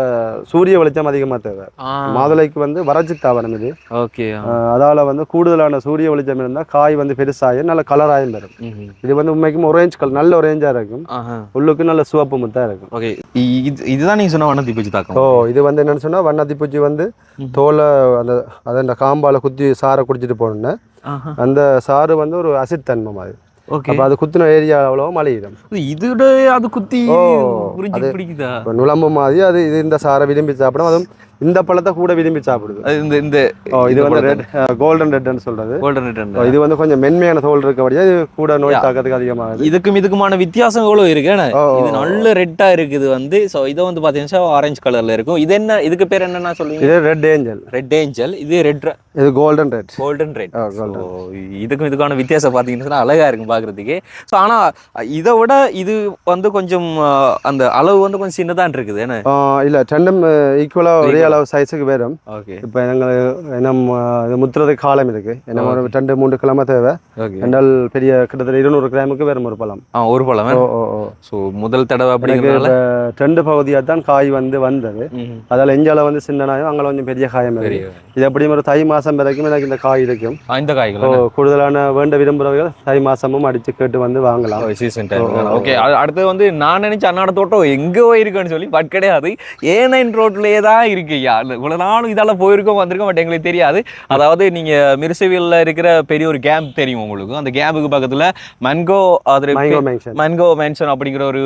சூரிய வெளிச்சம் அதிகமா தேவை. மாதுளைக்கு வந்து வறட்சி தாவரம் இது. ஓகே அதால வந்து கூடுதலான சூரிய வெளிச்சம் இருந்தால் காய் வந்து பெருசாயும் நல்ல கலராயும் பெறும் ம்ஹும். இது வந்து உண்மைக்கும் ஒரேஞ்ச் கலர் நல்ல ஒரேஞ்சா இருக்கும். உள்ளுக்கு நல்ல சிவப்பு முத்தா இருக்கும். ஓகே இதுதான் நீங்க சொன்ன வண்ணத்தி பூச்சி ஓ தாக்கம் இது வந்து என்னன்னு சொன்னா வண்ணாத்தி பூச்சி வந்து. தோலை அந்த அதை அந்த காம்பால குத்தி சாரை குடிச்சிட்டு போனோன்னே. அந்த சாறு வந்து ஒரு அசிட் தன்மை மாதிரி ஓகே. அப்போ அது குத்தின ஏரியா அவ்வளோ மலையிடும். இதோட அது குத்தி ஓ, இப்போ நுழம்பு மாதிரி அது இது இந்த சாரை விரும்பி சாப்பிடும். அதுவும் இந்த பழத்தை கூட விரும்பி சாப்பிடுது. இந்த இந்த ஓ இது வந்து ரெட் கோல்டன் ரெட்னு சொல்றது. கோல்டன் ஓ, இது வந்து கொஞ்சம் மென்மையான தோல் இருக்கபடியா இது கூட நோய். தாக்கத்துக்கு அதிகமாகுது. இதுக்கும் இதுக்குமான வித்தியாசம் எவ்வளவு இருக்கு இது நல்ல ரெட்டா இருக்குது வந்து ஸோ இதை வந்து பாத்தீங்கன்னா ஆரஞ்சு கலர்ல இருக்கும். இது என்ன இதுக்கு பேர் என்னன்னா சொல்லுவீங்க? இது ரெட் ஏஞ்சல் ரெட் ஏஞ்சல் இது ரெட் இது கோல்டன் ரெட் கோல்டன் ரெட். இதுக்கும் இதுக்கான வித்தியாசம் பார்த்தீங்கன்னா அழகா இருக்கும் பார்க்கறதுக்கு ஸோ ஆனா இதை விட இது வந்து கொஞ்சம் அந்த அளவு வந்து கொஞ்சம் சின்னதான் இருக்குது ஏன்னா இல்ல ரெண்டும் ஈக்குவலா ஒரே அளவு சைஸுக்கு வரும். ஓகே இப்போ இன்னும் ஆஹ், இது முத்துறதுக்கு காலம் இருக்கு. என்ன ஒரு ரெண்டு மூன்று கிழமை தேவை. ரெண்டால் பெரிய கிட்டத்தட்ட இருநூறு கிராமுக்கு வரும் ஒரு பழம். ஆ ஒரு பழம். ஓ ஓ ஓ. ஸோ முதல் தடவை அப்படிங்கிறதுனால இப்ப ரெண்டு பகுதியாக தான் காய் வந்து வந்தது. அதில் எஞ்சால வந்து சின்னனாயும் அங்கே கொஞ்சம் பெரிய காயம் இருக்கு. இது எப்படியும் ஒரு தை மாசம் வரைக்கும் எனக்கு இந்த காய் இருக்கும். இந்த ஓ, காய்கள் கூடுதலான வேண்ட விரும்புகிறவர்கள் தை மாசமும் அடிச்சு கேட்டு வந்து வாங்கலாம். சீசன் டைம் ஓகே அடுத்து வந்து நான் நினைச்ச அன்னாட தோட்டம் எங்க போயிருக்கேன்னு சொல்லி பட் கிடையாது. ஏனைன் ரோட்லயே தான் இருக்கு. ஐயா இல்ல, இவ்வளவு நாளும் இதால போயிருக்கோம் வந்திருக்கோம் பட் எங்களுக்கு தெரியாது. அதாவது நீங்க மிருசவில்ல இருக்கிற பெரிய ஒரு கேம்ப் தெரியும் உங்களுக்கு. அந்த கேம்புக்கு பக்கத்துல மன்கோ அது மன்கோ மேன்ஷன் அப்படிங்கிற ஒரு.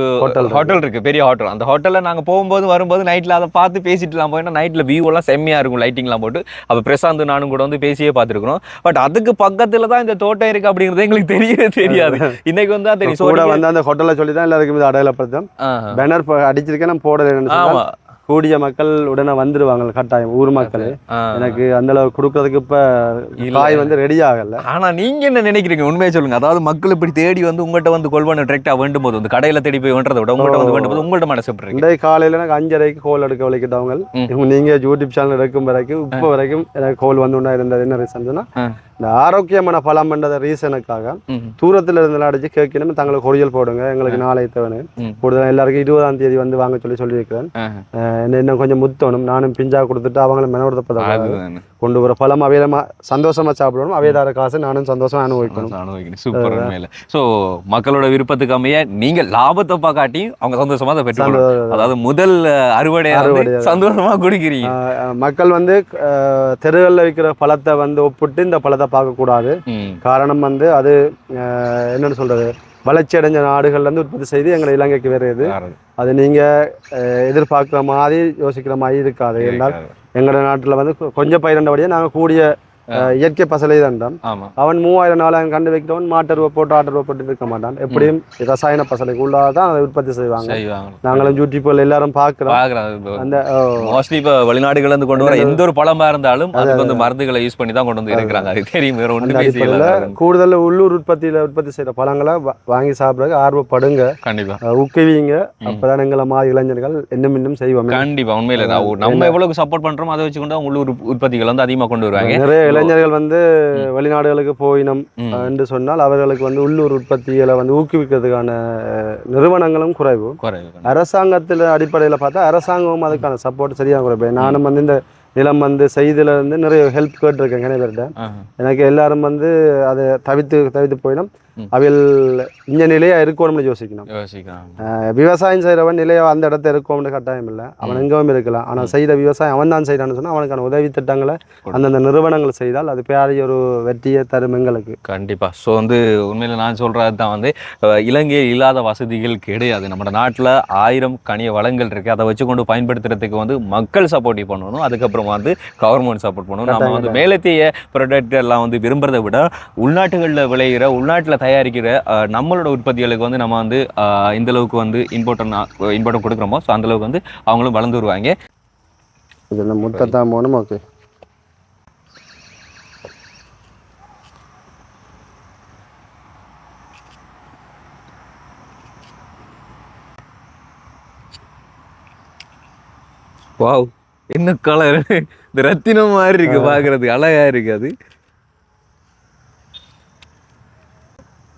ஹோட்டல் இருக்கு. பெரிய ஹோட்டல் அந்த ஹோட்டல்ல நாங்க போகும்போது வரும்போது நைட்ல அதை பார்த்து பேசிட்டுலாம் போயிட்டோம் நைட்ல வியூ எல்லாம் செம்மையா இருக்கும் லைட்டிங்லாம் போட்டு. அப்ப பிரசாந்த் நானும் கூட வந்து பேசியே பார்த்துருக்கோம் பட் அதுக்கு பக்கத்துல தான் இந்த தோட்டம் இருக்கு அப்படிங்கிறது எங்களுக்கு தெரியவே தெரியாது. இன்னைக்கு வந்து தெரியும். கூட வந்து அந்த ஹோட்டலில் சொல்லி தான் எல்லாருக்கும் அடையாளப்படுத்தும். பேனர் அடிச்சிருக்கேன் ஆமா. சொன்னால் கூடிய மக்கள் உடனே வந்துருவாங்க கட்டாயம் ஊர் மக்கள். எனக்கு அந்த அளவு கொடுக்கறதுக்கு இப்ப. காய் வந்து ரெடி ஆகல. ஆனா நீங்க என்ன நினைக்கிறீங்க? உண்மையை சொல்லுங்க. அதாவது மக்கள் இப்படி தேடி வந்து உங்கள்கிட்ட வந்து கொள்வன டிரெக்டா வேண்டும் போது வந்து கடையில தேடி போய் வேண்டதை விட உங்கள்கிட்ட வந்து வேண்டும் போது உங்கள்ட்ட மனசு எப்படி இன்றைய காலையில எனக்கு அஞ்சரைக்கு கோல் எடுக்க வலிக்கிட்டவங்க. நீங்க யூடியூப் சேனல் எடுக்கும் வரைக்கும் இப்போ வரைக்கும் எனக்கு கோல் வந்து உண்டா இருந்தது. என்ன ரீசன். இந்த ஆரோக்கியமான பழம் பண்றத ரீசனுக்காக. தூரத்துல இருந்து அடிச்சு கேட்கணும் தங்களுக்கு கொரியல் போடுங்க. எங்களுக்கு நாளை தேவனு. கூடுதல் எல்லாருக்கும் இருபதாம் தேதி வந்து வாங்க சொல்லி சொல்லியிருக்கிறேன். என்ன இன்னும் கொஞ்சம் முத்தணும். நானும் பிஞ்சா கொடுத்துட்டு அவங்களும் மெனவர்த்தப்பட அதுதானே. கொண்டு வர பழம் அவையில சந்தோஷமா சாப்பிடணும். அவைய தர காசு நானும் சந்தோஷமா அனுபவிக்கணும். அனுபவிக்கணும். சூப்பர் உண்மையில. ஸோ மக்களோட விருப்பத்துக்கு அமைய நீங்க லாபத்தை பார்க்காட்டி அவங்க சந்தோஷமா அதை பெற்று அதாவது முதல் அறுவடை அறுவடை. சந்தோஷமா குடிக்கிறீங்க. மக்கள் வந்து ஆஹ் தெருகளில் விற்கிற பழத்தை வந்து ஒப்பிட்டு இந்த பழத்தை பார்க்கக்கூடாது. காரணம் வந்து அது என்னன்னு சொல்றது? வளர்ச்சி அடைஞ்ச நாடுகள்ல இருந்து உற்பத்தி செய்து எங்களை இலங்கைக்கு வருது அது நீங்க ஆஹ் எதிர்பார்க்குற மாதிரி யோசிக்கிற மாதிரி இருக்காது. என்றால் எங்களோட நாட்டில் வந்து கொஞ்சம் பயிரண்டபடியாக நாங்கள் கூடிய இயற்கை பசலை ஆமா. அவன் மூவாயிரம் நாலாயிரம் கண்டு வைக்கிறவன் மாட்டருவ போட்டு ஆட்டருவ போட்டு இருக்க மாட்டான். எப்படியும் ரசாயன பசலைக்கு உள்ளாதான் தான் அதை உற்பத்தி செய்வாங்க. நாங்களும் யூடியூப்ல எல்லாரும் பாக்குறாங்க அந்த மோஸ்ட்லி இப்போ வெளிநாடுகள்ல இருந்து கொண்டு வர எந்த ஒரு பழமா இருந்தாலும் அதுக்கு வந்து மருந்துகளை யூஸ் பண்ணி தான் கொண்டு வந்து இருக்கிறாங்க. அது. தெரியும். வேற செய்யல. கூடுதல் உள்ளூர் உற்பத்தியில உற்பத்தி செய்யற பழங்களை வாங்கி சாப்பிட்றதுக்கு ஆர்வப்படுங்க. கண்டிப்பா. ஊக்குவிங்க. அப்பதான் எங்களை மாதிரி இளைஞர்கள் இன்னும் இன்னும் செய்வோம். கண்டிப்பா. உண்மையில நம்ம எவ்வளவுக்கு சப்போர்ட் பண்றோமோ அதை வச்சுக்கொண்டு அவங்க உள்ளூர் உற்பத்திகள் வந்து அதிகமா கொண்டு வருவாங்க. நிறைய இளைஞர்கள் வந்து வெளிநாடுகளுக்கு போயினம் என்று சொன்னால் அவர்களுக்கு வந்து உள்ளூர் உற்பத்திகளை வந்து ஊக்குவிக்கிறதுக்கான நிறுவனங்களும் குறைவு. அரசாங்கத்தில் அடிப்படையில் பார்த்தா அரசாங்கமும் அதுக்கான சப்போர்ட் சரியாக குறைவு. நானும் வந்து இந்த நிலம் வந்து செய்தியில இருந்து நிறைய ஹெல்ப் கேட்டிருக்கேன் நிறைய பேர்கிட்ட. எனக்கு எல்லாரும் வந்து அதை தவித்து தவித்து போயிடும். அவையில் இந்த நிலையா இருக்கணும்னு யோசிக்கணும். விவசாயம் செய்கிறவன் நிலையா அந்த இடத்த இருக்கணும்னு கட்டாயம் இல்லை. அவன் எங்கவும் இருக்கலாம். ஆனால் செய்கிற விவசாயம் அவன் தான் செய்கிறான்னு சொன்னால் அவனுக்கான உதவி திட்டங்களை அந்தந்த நிறுவனங்கள் செய்தால் அது பெரிய ஒரு வெற்றியை தரும் எங்களுக்கு. கண்டிப்பா. ஸோ வந்து உண்மையில நான் சொல்றது தான் வந்து இலங்கையில் இல்லாத வசதிகள் கிடையாது. நம்ம நாட்டுல ஆயிரம் கனிய வளங்கள் இருக்கு. அதை வச்சு கொண்டு பயன்படுத்துறதுக்கு வந்து மக்கள் சப்போர்ட் பண்ணணும். அதுக்கப்புறமா வந்து கவர்மெண்ட் சப்போர்ட் பண்ணணும். நம்ம வந்து மேலத்தைய ப்ராடக்ட் எல்லாம் வந்து விரும்புறதை விட உள்நாட்டுகளில் விளையிற உள்நாட்டுல தயாரிக்கிற நம்மளோட உற்பத்திகளுக்கு வந்து நம்ம வந்து இந்த அளவுக்கு வந்து இம்பார்ட்டன் இம்பார்ட்டன் கொடுக்குறோமோ ஸோ அந்த அளவுக்கு வந்து அவங்களும் வளர்ந்து வருவாங்க. இது இந்த முத்தத்தான் போகணும்? ஓகே. வாவ் என்ன கலர் இந்த ரத்தினம் மாதிரி இருக்கு பாக்குறதுக்கு. அழகா இருக்கு அது.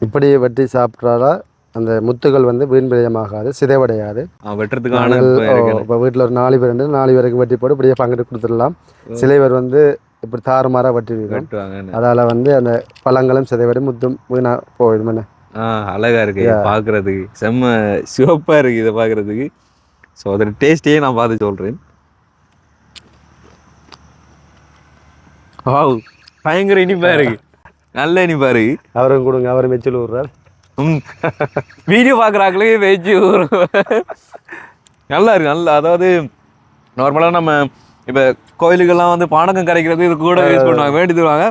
இப்படி வெட்டி சாப்பிட்றாரா அந்த முத்துகள் வந்து வீண் விரயமாகாது சிதைவடையாது. வெட்டுறதுக்கான இப்ப வீட்டில் ஒரு நாலு பேர் இருந்து நாலு பேருக்கு வெட்டி போட்டு இப்படியே பங்கிட்டு கொடுத்துடலாம். சிலைவர் வந்து இப்படி தாறுமாறாக வெட்டி விடும் வெட்டுவாங்கன்னு. அதால் வந்து அந்த பழங்களும் சிதைவடி முத்தும் வீணாக போயிடும் அழகா இருக்கு. பாக்குறதுக்கு செம்ம சிவப்பா இருக்கு இதை பாக்குறதுக்கு. ஸோ அதோட டேஸ்டே நான் பார்த்து சொல்றேன். வாவ் பயங்கர இனிப்பா இருக்கு. நல்ல இனிப்பா இருக்கு அவரும் கொடுங்க அவரும் மெச்சில் விடுறார் வீடியோ பார்க்குறாங்களே வெஜ்ஜு நல்லா இருக்கு நல்லா. அதாவது நார்மலாக நம்ம இப்போ கோயிலுக்கெல்லாம் வந்து பானகம் கரைக்கிறது இது கூட யூஸ் பண்ணுவாங்க வேண்டி தருவாங்க.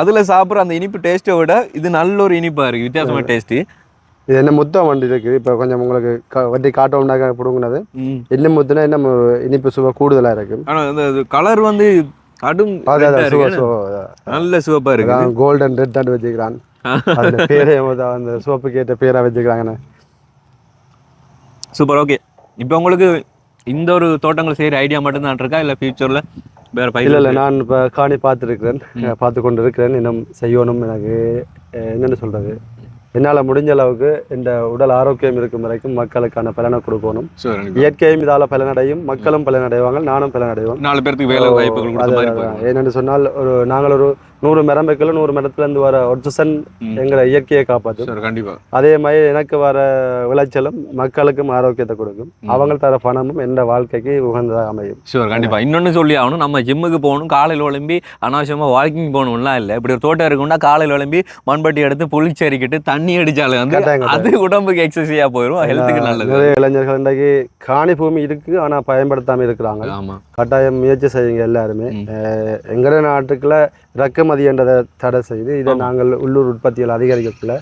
அதில் சாப்பிட்ற அந்த இனிப்பு டேஸ்ட்டை விட இது நல்ல ஒரு இனிப்பாக இருக்குது வித்தியாசமான டேஸ்ட்டு இது என்ன முத்தம் வண்டி இருக்குது இப்போ கொஞ்சம் உங்களுக்கு க வெட்டி காட்டோம்னாக்க பிடுங்கினது. என்ன முத்துனா என்ன இனிப்பு சுவை கூடுதலாக இருக்கு. ஆனால் அந்த கலர் வந்து கடும் நல்ல சிவப்பாக இருக்கு கோல்டன் ரெட் தான் வச்சுக்கிறான். அந்த பேரே அந்த சோப்புக்கு ஏற்ற பேரா வச்சுக்கிறாங்கண்ணே. சூப்பர் ஓகே இப்போ உங்களுக்கு இந்த ஒரு தோட்டங்கள் செய்கிற ஐடியா மட்டும்தான் இருக்கா? இல்லை ஃபியூச்சரில் வேறு பயிர் இல்லை இல்லை நான் இப்போ காணி பார்த்துருக்கிறேன் பார்த்து கொண்டு இருக்கிறேன் இன்னும் செய்யணும் எனக்கு என்னன்னு சொல்றது? என்னால் முடிஞ்ச அளவுக்கு இந்த உடல் ஆரோக்கியம் இருக்கும் வரைக்கும் மக்களுக்கான பலனை கொடுக்கணும். இயற்கையும் இதால் பலனடையும் மக்களும் பலனடைவாங்க நானும் பலனடைவோம் நாலு பேர்த்துக்கு வேலை வாய்ப்புகள். என்னென்னு சொன்னால் ஒரு நாங்கள் ஒரு நூறு மரம் வைக்கல நூறு மரத்துல இருந்து வர ஒட்சன். எங்களை இயற்கையை காப்பாற்றும். சரி கண்டிப்பா. அதே மாதிரி எனக்கு வர விளைச்சலும் மக்களுக்கும் ஆரோக்கியத்தை கொடுக்கும். அவங்க தர பணமும் எந்த வாழ்க்கைக்கு உகந்ததாக அமையும். ஷூர் கண்டிப்பா. இன்னொன்னு சொல்லி ஆகணும். நம்ம ஜிம்முக்கு போகணும் காலையில் உழம்பி அனாவசியமா வாக்கிங் போகணும்லாம் இல்லை. இப்படி ஒரு தோட்டம் இருக்குன்னா காலையில் உழம்பி மண்பட்டி எடுத்து புளிச்சரிக்கிட்டு தண்ணி அடிச்சாலே வந்து. அது உடம்புக்கு எக்ஸசைஸா போயிடும் ஹெல்த்துக்கு நல்லது. நிறைய இளைஞர்கள் இன்றைக்கு காணி பூமி இருக்கு ஆனா பயன்படுத்தாம இருக்கிறாங்க. ஆமா. கட்டாயம் முயற்சி செய்யுங்க எல்லாருமே. எங்கட நாட்டுக்குள்ள இறக்குமதி என்றதை தடை செய்து இதை நாங்கள் உள்ளூர் உற்பத்திகள் அதிகரிக்கக்குள்ள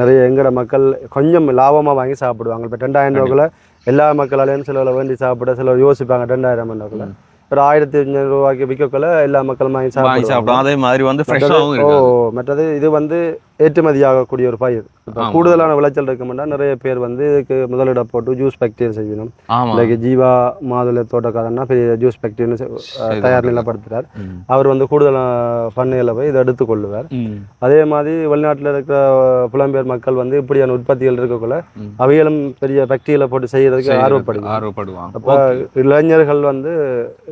நிறைய எங்கட மக்கள் கொஞ்சம் லாபமா வாங்கி சாப்பிடுவாங்க. இப்போ ரெண்டாயிரம் ரூபாய்க்குள்ள எல்லா மக்களாலையும் சிலவில் வேண்டி சாப்பிட சிலர் யோசிப்பாங்க ரெண்டாயிரம் ரூபாய்க்குள்ள ஒரு ஆயிரத்தி அஞ்சூறு ரூபாய்க்கு விற்கக்குள்ள எல்லா மக்களும் வாங்கி சாப்பிடும் அதே மாதிரி வந்து ஃப்ரெஷ்ஷாகவும் ஓ மற்றது இது வந்து ஏற்றுமதி ஆகக்கூடிய ஒரு பயிர். இப்போ. கூடுதலான விளைச்சல் இருக்குமெண்டா நிறைய பேர் வந்து இதுக்கு முதலிட போட்டு ஜூஸ் ஃபேக்டரி செய்யணும். ஆமா. இன்னைக்கு ஜீவா மாதுளை தோட்டக்காரன்னா பெரிய ஜூஸ் ஃபேக்டரின்னு தயார் நிலப்படுத்துறார். அவர் வந்து கூடுதலாக பண்ணையில் போய் இதை எடுத்துக்கொள்ளுவார் ம். அதே மாதிரி வெளிநாட்டில் இருக்கிற புலம்பெயர் மக்கள் வந்து இப்படியான உற்பத்திகள் இருக்கக்குள்ள. அவைகளும் பெரிய ஃபேக்டரியில் போட்டு செய்யறதுக்கு ஆர்வப்படுங்க ஆர்வப்படுவாங்க. அப்போ இளைஞர்கள் வந்து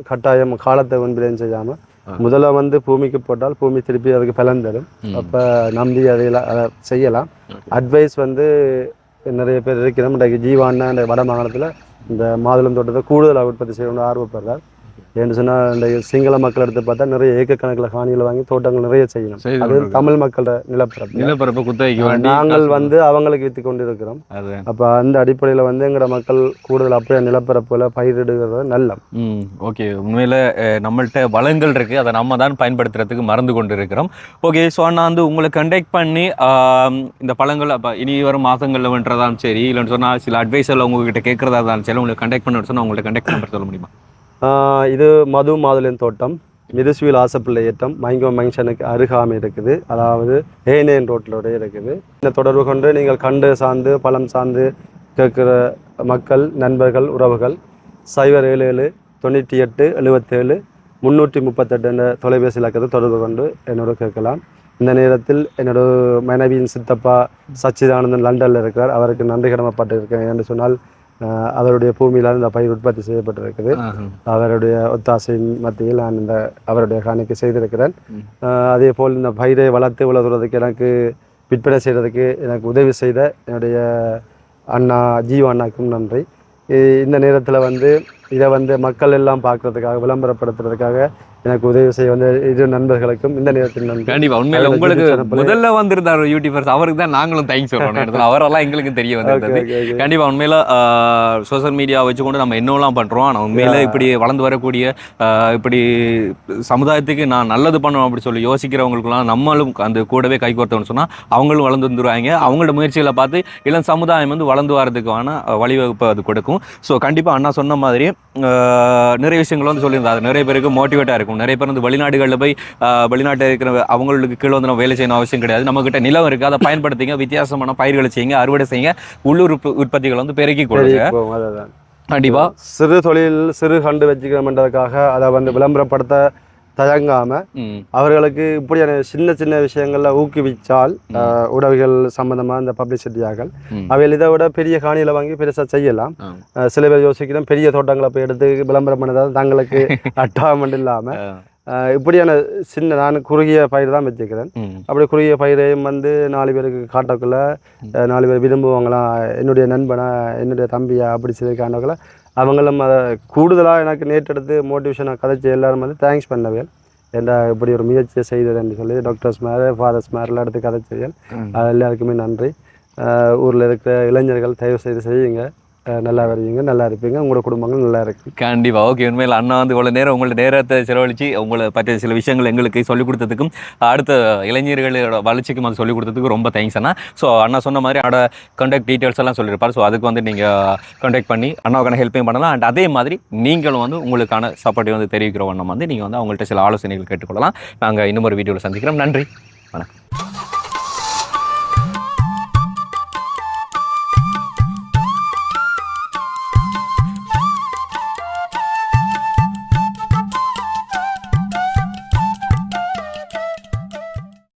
கட்டாயம் காலத்தை விரயம் செய்யாம முதல்ல வந்து பூமிக்கு போட்டால் பூமி திருப்பி அதுக்கு பலன் தரும். அப்போ நம்பி அதையெல்லாம் அதை செய்யலாம். அட்வைஸ் வந்து நிறைய பேர் இருக்கிறோம் இன்றைக்கு ஜீவான்னா இந்த வட மாகாணத்தில் இந்த மாதுளம் தோட்டத்தை கூடுதலாக உற்பத்தி செய்யணும்னு ஆர்வப்படுறார். ஏன்னு சொன்னால் இந்த சிங்கள மக்கள் எடுத்து பார்த்தா நிறைய ஏக்கக்கணக்கில் காணிகளை வாங்கி தோட்டங்கள் நிறைய செய்யணும். அது தமிழ் மக்களோட நிலப்பரப்பு. நிலப்பரப்பு குத்தகைக்கு நாங்கள் வந்து அவங்களுக்கு விற்று கொண்டு இருக்கிறோம் அது. அப்போ அந்த அடிப்படையில் வந்து எங்களோட மக்கள் கூடுதல் அப்படியே நிலப்பரப்புல பயிரிடுகிறது நல்லம். ம் ஓகே. உண்மையில் நம்மள்ட்ட வளங்கள் இருக்குது அதை நம்ம தான் பயன்படுத்துறதுக்கு மறந்து கொண்டு இருக்கிறோம் ஓகே ஸோ நான் வந்து உங்களை கண்டெக்ட் பண்ணி இந்த பழங்கள் அப்போ இனி வரும் மாதங்களில் வென்றதாலும் சரி இல்லைன்னு சொன்னால் சில அட்வைஸ் எல்லாம் உங்ககிட்ட கேட்குறதா இருந்தாலும் சரி உங்களுக்கு கண்டெக்ட் பண்ண சொன்னால் உங்கள்ட்ட கண்டெக்ட் நம்பர் சொல்ல முடியுமா? இது மது மாதுளன் தோட்டம். மிதுசுவில் ஆசப்பிள்ளை ஏற்றம். மைங்கோ மங்ஷனுக்கு அருகாமை இருக்குது. அதாவது ஏனேன் ரோட்டிலோட இருக்குது. இந்த தொடர்பு கொண்டு நீங்கள் கண்டு சார்ந்து பழம் சார்ந்து கேட்குற மக்கள் நண்பர்கள் உறவுகள் சைபர் ஏழு ஏழு தொண்ணூற்றி எட்டு எழுபத்தேழு முந்நூற்றி முப்பத்தெட்டு என்ற தொலைபேசி இலக்கத்தை தொடர்பு கொண்டு என்னோட கேட்கலாம். இந்த நேரத்தில் என்னோட மனைவியின் சித்தப்பா சச்சிதானந்தன் லண்டனில் இருக்கிறார். அவருக்கு நன்றி கடமைப்பட்டிருக்கேன் என்று சொன்னால் அவருடைய பூமியில இந்த பயிர் உற்பத்தி செய்யப்பட்டிருக்குது. அவருடைய ஒத்தாசையின் மத்தியில் நான் இந்த அவருடைய காணிக்கை செய்திருக்கிறேன். அதே போல் இந்த பயிரை வளர்த்து வளர்த்துறதுக்கு எனக்கு விற்பனை செய்கிறதுக்கு எனக்கு உதவி செய்த என்னுடைய அண்ணா ஜீவா அண்ணாக்கும் நன்றி. இந்த நேரத்தில் வந்து இதை வந்து மக்கள் எல்லாம் பார்க்கறதுக்காக விளம்பரப்படுத்துறதுக்காக எனக்கு உதவி செய்ய வந்த இரு நண்பர்களுக்கும் இந்த நேரத்தில் நன்றி கண்டிப்பா. உண்மையில உங்களுக்கு முதல்ல வந்திருந்தார் யூடியூபர்ஸ் அவருக்கு தான் நாங்களும் தேங்க்ஸ் சொல்லணும் அவரெல்லாம் எங்களுக்கு தெரிய வந்திருந்தது. கண்டிப்பா உண்மையில சோஷியல் மீடியா வச்சுக்கொண்டு நம்ம என்னெல்லாம் பண்றோம். ஆனா உண்மையில இப்படி வளர்ந்து வரக்கூடிய இப்படி சமுதாயத்துக்கு நான் நல்லது பண்ணணும் அப்படி சொல்லி யோசிக்கிறவங்களுக்குலாம் நம்மளும் அந்த கூடவே கை கோர்த்தோம்னு சொன்னா அவங்களும் வளர்ந்து வந்துருவாங்க. அவங்களோட முயற்சிகளை பார்த்து இளம் சமுதாயம் வந்து வளர்ந்து வரதுக்கான வழிவகுப்பு அது கொடுக்கும். ஸோ கண்டிப்பா அண்ணா சொன்ன மாதிரி ஆஹ், நிறைய விஷயங்கள் வந்து சொல்லியிருந்தாரு. நிறைய பேருக்கு மோட்டிவேட்டா இருக்கும். நிறைய பேர் வந்து வெளிநாடுகளில் போய் வெளிநாட்டில் இருக்கிற அவங்களுக்கு கீழே வந்து நம்ம வேலை செய்யணும் அவசியம் கிடையாது. நம்ம கிட்ட நிலம் இருக்கு. அதை பயன்படுத்திங்க வித்தியாசமான பயிர்களை செய்யுங்க அறுவடை செய்யுங்க உள்ளூர் உற்ப- உற்பத்திகளை வந்து பெருக்கி கொடுங்க பெரிய கோவம், அதுதான். கண்டிப்பா. சிறு தொழில் சிறு கண்டு வச்சுக்கிறோம்ன்றதுக்காக அதை வந்து விளம்பரப்படுத்த தயங்காம ம். அவர்களுக்கு இப்படியான சின்ன சின்ன விஷயங்கள்ல ஊக்குவிச்சால் ஆஹ், உடவிகள் சம்பந்தமா இந்த பப்ளிசிட்டியாக்கள் ம். அவைகள் இதை விட பெரிய காணியில வாங்கி பெருசா செய்யலாம். சில பேர் யோசிக்கிறோம் பெரிய தோட்டங்களை போய் எடுத்து விளம்பரம் பண்ணதால் தங்களுக்கு அட்டாமண்ட் இல்லாம. ஆ. ஆஹ், இப்படியான சின்ன நான் குறுகிய பயிர் தான் வச்சுக்கிறேன். அப்படி குறுகிய பயிரையும் வந்து நாலு பேருக்கு காட்டக்குள்ள நாலு பேர் விரும்புவாங்களாம் என்னுடைய நண்பனா என்னுடைய தம்பியா அப்படி சொல்லி காட்டக்குள்ள அவங்களும் அதை கூடுதலாக எனக்கு நேற்றெடுத்து மோட்டிவேஷனாக கதைச்சி எல்லாரும் வந்து தேங்க்ஸ் பண்ணவே ஏன்டா இப்படி ஒரு முயற்சியை செய்ததுன்னு சொல்லி டாக்டர்ஸ் மேலே ஃபாதர்ஸ் மேலாம் எடுத்து. அது எல்லாருக்குமே நன்றி. ஊரில் இருக்கிற இளைஞர்கள் தயவு செய்து செய்யுங்க. நல்லா வருவீங்க நல்லா இருப்பீங்க உங்களோட குடும்பங்கள் நல்லா இருக்கு. கண்டிப்பாக ஓகே உண்மையில் அண்ணா வந்து இவ்வளோ நேரம் உங்களோட நேரத்தை செலவழித்து உங்களை பற்றிய சில விஷயங்கள் எங்களுக்கு சொல்லிக் கொடுத்ததுக்கும் அடுத்த இளைஞர்களோட வளர்ச்சிக்கும் அது சொல்லிக் கொடுத்ததுக்கு ரொம்ப தேங்க்ஸ் அண்ணா. ஸோ அண்ணா சொன்ன மாதிரி அவட கான்டாக்ட் டீட்டெயில்ஸ் எல்லாம் சொல்லியிருப்பார். ஸோ அதுக்கு வந்து நீங்கள் கான்டாக்ட் பண்ணி அண்ணாவுக்கான ஹெல்ப்பையும் பண்ணலாம். அண்ட் அதே மாதிரி நீங்களும் வந்து உங்களுக்கான சப்போர்ட்டை வந்து தெரிவிக்கிற வண்ணம் வந்து நீங்கள் வந்து அவங்கள்ட்ட சில ஆலோசனைகள் கேட்டுக்கொள்ளலாம். நாங்கள் இன்னும் ஒரு வீடியோவில் சந்திக்கிறோம். நன்றி. வணக்கம்.